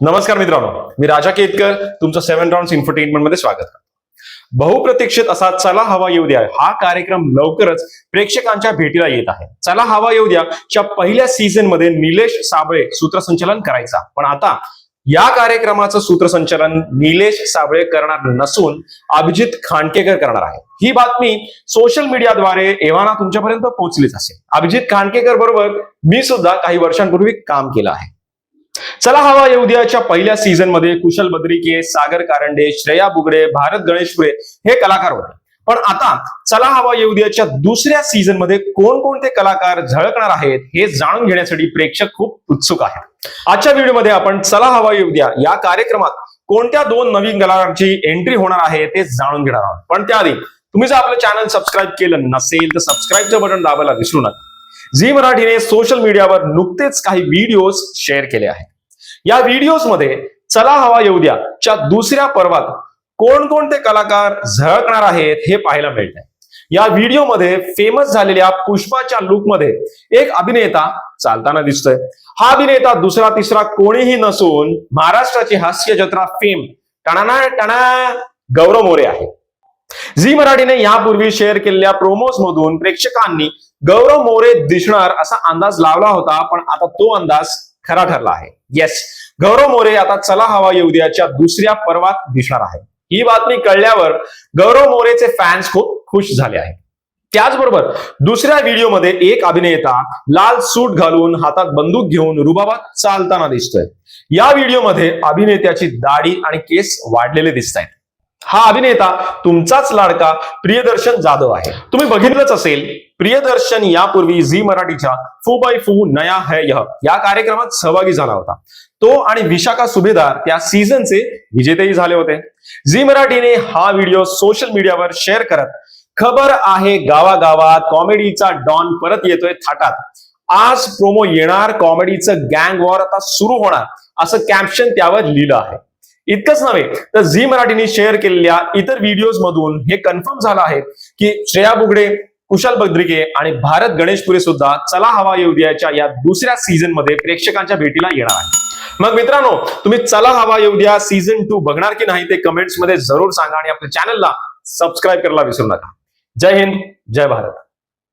नमस्कार मित्रांनो मी राजा केतकर तुमचं सेव्हन राऊंड इन्फरटेनमेंटमध्ये स्वागत करतो. बहुप्रतीक्षित असा चला हवा येऊ द्या हा कार्यक्रम लवकरच प्रेक्षकांच्या भेटीला येत आहे. चला हवा येऊ द्या च्या पहिल्या सीझनमध्ये निलेश साबळे सूत्रसंचालन करायचा. पण आता या कार्यक्रमाचं सूत्रसंचालन निलेश साबळे करणार नसून अभिजित खांडकेकर करणार आहे. ही बातमी सोशल मीडियाद्वारे एव्हाना तुमच्यापर्यंत पोहोचलीच असेल. अभिजित खांडकेकर बरोबर मी सुद्धा काही वर्षांपूर्वी काम केलं आहे. चला हवा येऊद्याच्या पहिल्या सीझनमध्ये. कुशल बद्रिके सागर कारंडे श्रेया बुगडे भारत गणेशपुरे हे कलाकार होते. पण आता चला हवा येऊद्याच्या दुसऱ्या सीझनमध्ये कोणकोणते कलाकार झळकणार आहेत हे जाणून घेण्यासाठी प्रेक्षक खूप उत्सुक आहेत. आजच्या व्हिडिओमध्ये आपण चला हवा येऊद्या या कार्यक्रमात कोणत्या दोन नवीन कलाकारांची एंट्री होणार आहे ते जाणून घेणार आहोत. पण त्याआधी तुम्ही जर आपलं चॅनल सबस्क्राईब केलं नसेल तर सबस्क्राईबचं बटन दाबायला विसरू नका. झी मराठीने सोशल मीडियावर नुकतेच काही व्हिडिओज शेअर केले आहेत. या व्हिडिओजमध्ये चला हवा येऊ द्या. च्या दुसऱ्या पर्वात कोणकोणते कलाकार झळकणार आहेत हे पाहायला मिळत आहे या व्हिडिओमध्ये फेमस झालेल्या पुष्पाच्या लुकमध्ये एक अभिनेता चालताना दिसतोय. हा अभिनेता दुसरा तिसरा कोणीही नसून महाराष्ट्राची हास्य जत्रा फेम टणाना टणा गौरव मोरे आहे. झी मराठीने यापूर्वी शेअर केलेल्या प्रोमोज मधून प्रेक्षकांनी गौरव मोरे दिसणार असा अंदाज लावला होता पण आता तो अंदाज खरा ठरला आहे. येस गौरव मोरे आता चला हवा येऊ द्याच्या दुसऱ्या पर्वात दिसणार आहे. ही बातमी कळल्यावर गौरव मोरेचे फॅन्स खूप खुश झाले आहेत. त्याचबरोबर दुसऱ्या व्हिडिओमध्ये एक अभिनेता लाल सूट घालून हातात बंदूक घेऊन रुबाबात चालताना दिसतोय. या व्हिडिओमध्ये अभिनेत्याची दाढी आणि केस वाढलेले दिसत आहेत हा अभिनेता तुमचाच लाडका प्रियदर्शन जाधव आहे. तुम्ही बघितलंच असेल प्रियदर्शन यापूर्वी झी मराठीच्या फू बाय फू नया है यह या कार्यक्रमात सहभागी झाला होता. तो आणि विशाखा सुभेदार त्या सीझनचे विजेतेही झाले होते. झी मराठीने हा व्हिडिओ सोशल मीडियावर शेअर करत खबर आहे गावागावात कॉमेडीचा डॉन परत येतोय थाटात. आज प्रोमो येणार कॉमेडीचं गँग वॉर आता सुरू होणार असं कॅप्शन त्यावर लिहिलं आहे. इतकंच नव्हे तर झी मराठीने शेअर केलेल्या इतर व्हिडिओज मधून हे कन्फर्म झालं आहे की श्रेया बुगडे कुशाल बद्रिके आणि भारत गणेशपुरे सुद्धा चला हवा येऊ द्याच्या या दुसऱ्या सीझनमध्ये प्रेक्षकांच्या भेटीला येणार आहे मग मित्रांनो तुम्ही चला हवा येऊ द्या सीझन टू बघणार की नाही ते कमेंट्समध्ये जरूर सांगा आणि आपल्या चॅनलला सबस्क्राईब करायला विसरू नका. जय हिंद जय भारत.